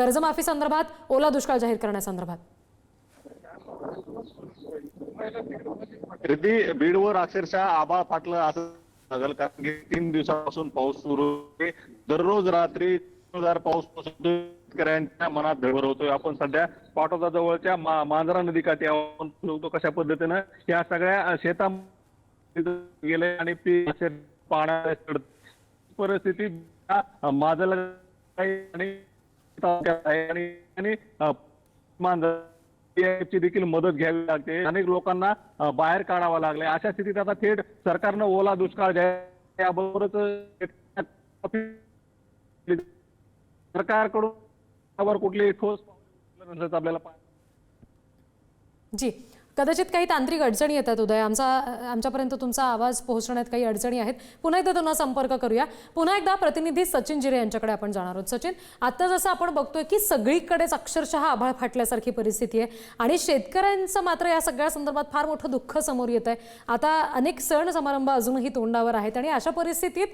कर्जमाफी संदर्भात ओला दुष्काळ जाहीर करण्यासंदर्भात. बीडवर अक्षरशः आभाळ फाटलं असं झालं कारण की तीन दिवसापासून पाऊस सुरू होते दररोज रात्री पाऊस शेतकऱ्यांच्या मनात धडभर होतोय. आपण सध्या पाटोदा जवळच्या मांजरा मांजरा नदीकाठी आपण बघतो कशा पद्धतीनं या सगळ्या शेता गेले आणि पीक पाण्यात परिस्थिती माझं आणि तालुक्यात आहे आणि ची देखील मदत घ्यावी लागते. अनेक लोकांना बाहेर काढावं लागले. अशा स्थितीत आता थेट सरकारनं ओला दुष्काळ जाहीर याबरोबरच सरकारकडून कुठले कुठली ठोस आपल्याला जी. कदाचित काही तांत्रिक अडचणी येतात उदय. आमचा आमच्यापर्यंत तुमचा आवाज पोहोचण्यात काही अडचणी आहेत. पुन्हा एकदा त्यांना संपर्क करूया. पुन्हा एकदा प्रतिनिधी सचिन जिरे यांच्याकडे आपण जाणार आहोत. सचिन आता जसं आपण बघतोय की सगळीकडेच अक्षरशः आभाळ फाटल्यासारखी परिस्थिती आहे आणि शेतकऱ्यांचं मात्र या सगळ्या संदर्भात फार मोठं दुःख समोर येत आहे आता अनेक सण समारंभ अजूनही तोंडावर आहेत आणि अशा परिस्थितीत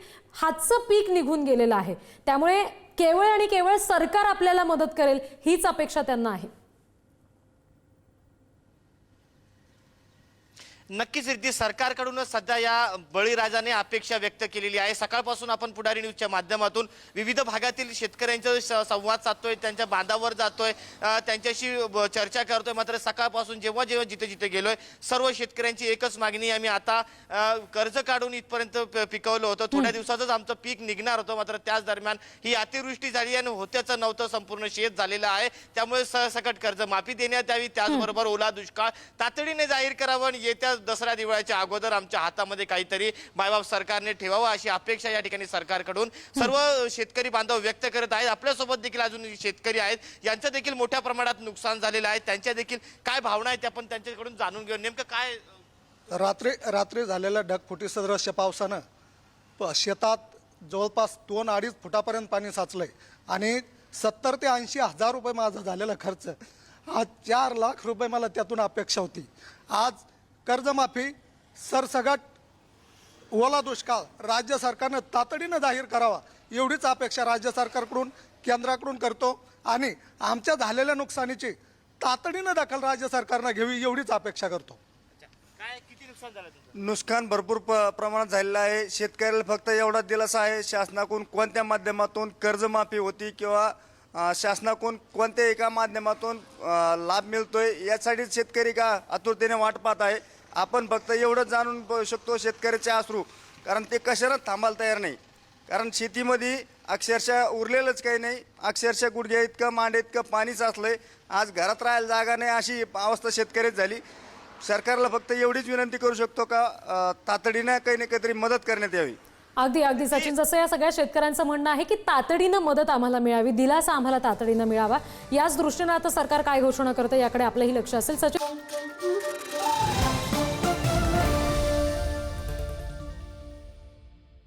हातचं पीक निघून गेलेलं आहे. त्यामुळे केवळ आणि केवळ सरकार आपल्याला मदत करेल हीच अपेक्षा त्यांना आहे. नक्कीच रिद्धी सरकारकडूनच सध्या या बळीराजाने अपेक्षा व्यक्त केलेली आहे. सकाळपासून आपण पुढारी न्यूजच्या माध्यमातून विविध भागातील शेतकऱ्यांच्या स- संवाद साधतोय त्यांच्या बांधावर जातोय त्यांच्याशी चर्चा करतोय. मात्र सकाळपासून जेव्हा जेव्हा जिथे जिथे गेलोय सर्व शेतकऱ्यांची एकच मागणी आम्ही आता कर्ज काढून इथपर्यंत पिकवलं होतं. थोड्या दिवसातच आमचं पीक निघणार होतं. मात्र त्याच दरम्यान ही अतिवृष्टी झाली आणि होत्याचं नव्हतं. संपूर्ण शेत झालेलं आहे. त्यामुळे सरसकट कर्ज माफी देण्यात यावी. त्याचबरोबर ओला दुष्काळ तातडीने जाहीर करावं आणि येत्या दसरा दिवाळीच्या अगोदर आमच्या हातामध्ये काहीतरी मायबाप सरकारने ठेवावं अशी अपेक्षा या ठिकाणी सरकारकडून सर्व शेतकरी बांधव व्यक्त करत आहेत. आपल्यासोबत देखील अजून शेतकरी आहेत. यांचं देखील मोठ्या प्रमाणात नुकसान झालेलं आहे. त्यांच्या देखील काय भावना आहेत आपण त्यांच्याकडून जाणून घेऊ नेमकं काय रात्री रात्री झालेल्या ढगफुटी सदृश्य पावसानं शेतात जवळपास दोन अडीच फुटापर्यंत पाणी साचलंय आणि सत्तर ते ऐंशी हजार रुपये माझा झालेला खर्च. आज चार लाख रुपये मला त्यातून अपेक्षा होती. आज कर्जमाफी सरसगट ओला दुष्काळ राज्य सरकारनं तातडीनं जाहीर करावा एवढीच अपेक्षा राज्य सरकारकडून केंद्राकडून करतो. आणि आमच्या झालेल्या नुकसानीची तातडीनं दखल राज्य सरकारनं घ्यावी एवढीच अपेक्षा करतो. काय किती नुकसान झालं तुमचं? नुकसान भरपूर प- प्रमाणात झालेलं आहे. शेतकऱ्याला फक्त एवढा दिलासा आहे शासनाकडून कोणत्या माध्यमातून कर्जमाफी होती किंवा अ, शासनाकडून कोणत्या एका माध्यमातून अ, लाभ मिळतोय यासाठी शेतकरी का आतुरतेने वाट पाहत आहे? आपण फक्त एवढंच जाणून ब- शकतो शेतकऱ्याचे अश्रू कारण ते कशाला थांबायला तयार नाही. कारण शेतीमध्ये अक्षरशः उरलेलंच काही नाही. अक्षरशः गुडघ्या इतकं मांडे इतकं पाणी साचलंय आज घरात राहायला जागा नाही अशी अवस्था शेतकरीच झाली. सरकारला फक्त एवढीच विनंती करू शकतो का तातडीनं काही ना काहीतरी मदत करण्यात यावी? अगदी अगदी सचिन जसं या सगळ्या शेतकऱ्यांचं म्हणणं आहे की तातडीनं मदत आम्हाला मिळावी दिलासा आम्हाला तातडीनं मिळावा. याच दृष्टीनं आता सरकार काय घोषणा करतं याकडे आपलंही लक्ष असेल. सचिन